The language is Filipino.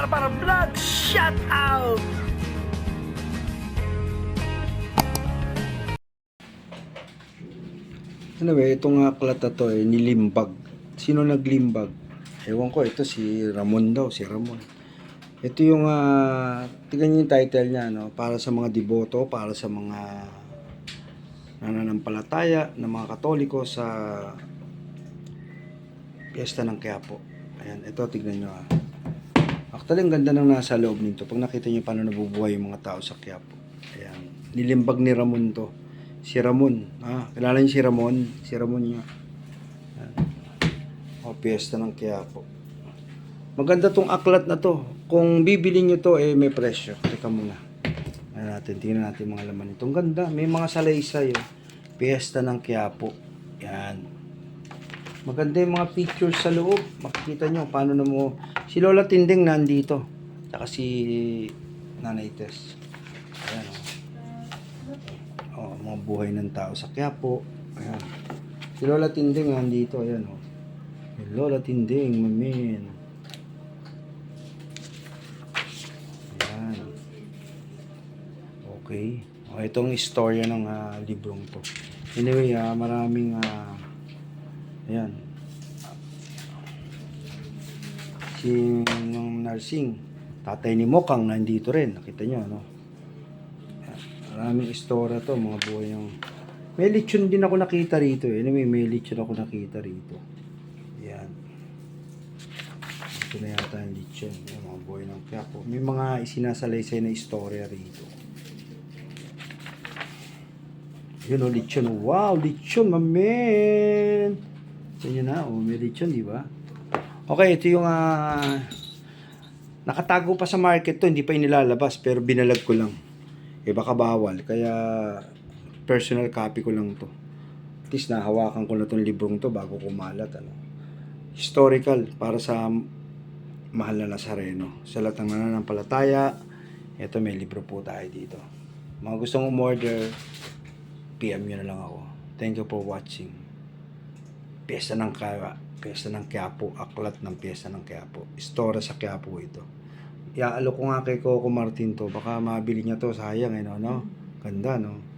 Barbara Vlog Shout out! Anyway, itong aklat na to eh, nilimbag. Sino naglimbag? Ewan ko, ito si Ramon daw, si Ramon. Ito yung, uh, tignan yung title niya, no? para sa mga deboto, para sa mga nananampalataya ng mga katoliko sa piyesta ng Quiapo. Ayan, ito tignan nyo ah. Actually, ang ganda ng nasa loob nito. Pag nakita nyo paano nabubuhay yung mga tao sa Quiapo. Ayan, nilimbag ni Ramon to. Si Ramon. Ah, kilala niyo si Ramon? Si Ramon niya. Ayan. O, Piyesta ng Quiapo. Maganda tong aklat na to. Kung bibili nyo to, eh, may presyo. Teka muna. Ano natin, tingnan natin mga laman nito. Ang ganda. May mga salaysay. Oh. Piyesta ng Quiapo. Yan. Maganda yung mga pictures sa loob. Makikita nyo paano na mo. Si Lola Tinding nandito. Tsaka si Nanay Tess. Ayan oh. Oh, mga buhay ng tao sa Quiapo. Ayan. Si Lola Tinding nandito. Ayan oh. Si Lola Tinding, mamin. Ayan. Okay. O, itong istorya ng ah, librong to. Anyway, ah, maraming ah, ayan. Si nung nursing, tatay ni Mokang nandito rin. Nakita nyo, no? Ayan. Maraming istorya to, mga buhay yung... May lechon din ako nakita rito. eh. Anyway, may lechon ako nakita rito. Ayan. Ito na yata yung lechon. Yung mga buhay ng Quiapo. May mga isinasalaysay na istorya rito. Yun o, lechon. Wow, lechon, mamen! Yun na, oh, may lechon, di ba? Okay, ito yung ah, nakatago pa sa market to, hindi pa inilalabas, pero binalag ko lang. Eh, baka bawal. Kaya, personal copy ko lang to. At least nahawakan ko na tong librong to bago kumalat. Ano. Historical, para sa mahal na Nazareno. Sa lahat ng nananampalataya, ito may libro po tayo dito. Mga gustong umorder, PM nyo na lang ako. Thank you for watching. Piyesta ng Kaya, Piyesta ng Quiapo, aklat ng Piyesta ng Quiapo. Istorya sa Quiapo ito. Iaalo ko nga kay Coco Martin to, baka mabili niya to, sayang eh, no? no? Ganda, no?